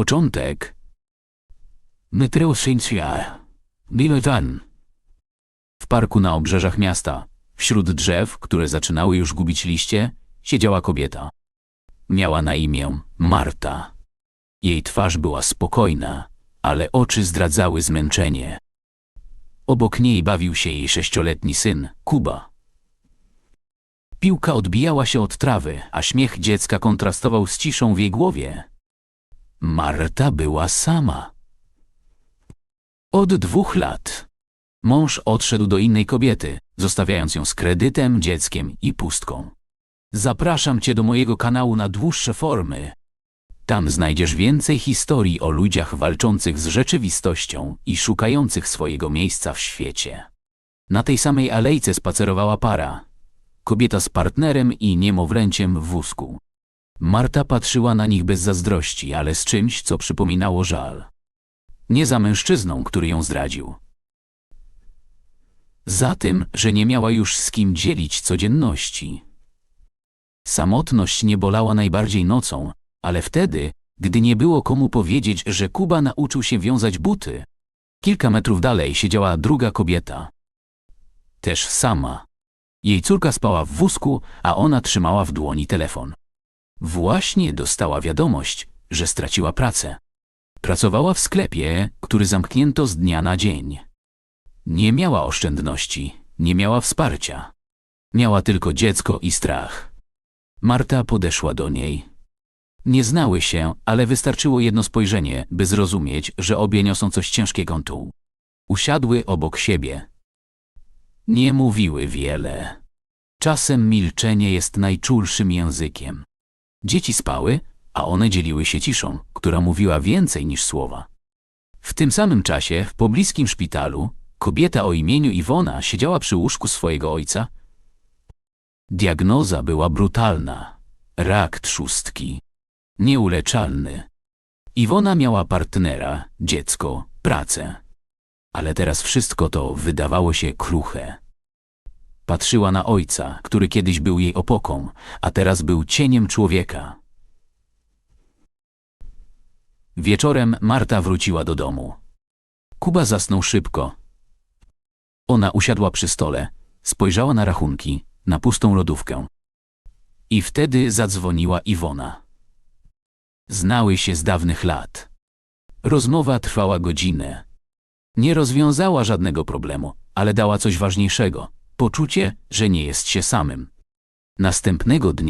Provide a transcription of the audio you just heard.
początek. Mytreuszyncja. Biletan. W parku na obrzeżach miasta, wśród drzew, które zaczynały już gubić liście, siedziała kobieta. Miała na imię Marta. Jej twarz była spokojna, ale oczy zdradzały zmęczenie. Obok niej bawił się jej sześcioletni syn, Kuba. Piłka odbijała się od trawy, a śmiech dziecka kontrastował z ciszą w jej głowie. Marta była sama. Od dwóch lat. Mąż odszedł do innej kobiety, zostawiając ją z kredytem, dzieckiem i pustką. Zapraszam cię do mojego kanału na dłuższe formy. Tam znajdziesz więcej historii o ludziach walczących z rzeczywistością i szukających swojego miejsca w świecie. Na tej samej alejce spacerowała para. Kobieta z partnerem i niemowlęciem w wózku. Marta patrzyła na nich bez zazdrości, ale z czymś, co przypominało żal. Nie za mężczyzną, który ją zdradził. Za tym, że nie miała już z kim dzielić codzienności. Samotność nie bolała najbardziej nocą, ale wtedy, gdy nie było komu powiedzieć, że Kuba nauczył się wiązać buty. Kilka metrów dalej siedziała druga kobieta. Też sama. Jej córka spała w wózku, a ona trzymała w dłoni telefon. Właśnie dostała wiadomość, że straciła pracę. Pracowała w sklepie, który zamknięto z dnia na dzień. Nie miała oszczędności, nie miała wsparcia. Miała tylko dziecko i strach. Marta podeszła do niej. Nie znały się, ale wystarczyło jedno spojrzenie, by zrozumieć, że obie niosą coś ciężkiego tu. Usiadły obok siebie. Nie mówiły wiele. Czasem milczenie jest najczulszym językiem. Dzieci spały, a one dzieliły się ciszą, która mówiła więcej niż słowa. W tym samym czasie, w pobliskim szpitalu, kobieta o imieniu Iwona siedziała przy łóżku swojego ojca. Diagnoza była brutalna. Rak trzustki. Nieuleczalny. Iwona miała partnera, dziecko, pracę. Ale teraz wszystko to wydawało się kruche. Patrzyła na ojca, który kiedyś był jej opoką, a teraz był cieniem człowieka. Wieczorem Marta wróciła do domu. Kuba zasnął szybko. Ona usiadła przy stole, spojrzała na rachunki, na pustą lodówkę. I wtedy zadzwoniła Iwona. Znały się z dawnych lat. Rozmowa trwała godzinę. Nie rozwiązała żadnego problemu, ale dała coś ważniejszego poczucie, że nie jest się samym. Następnego dnia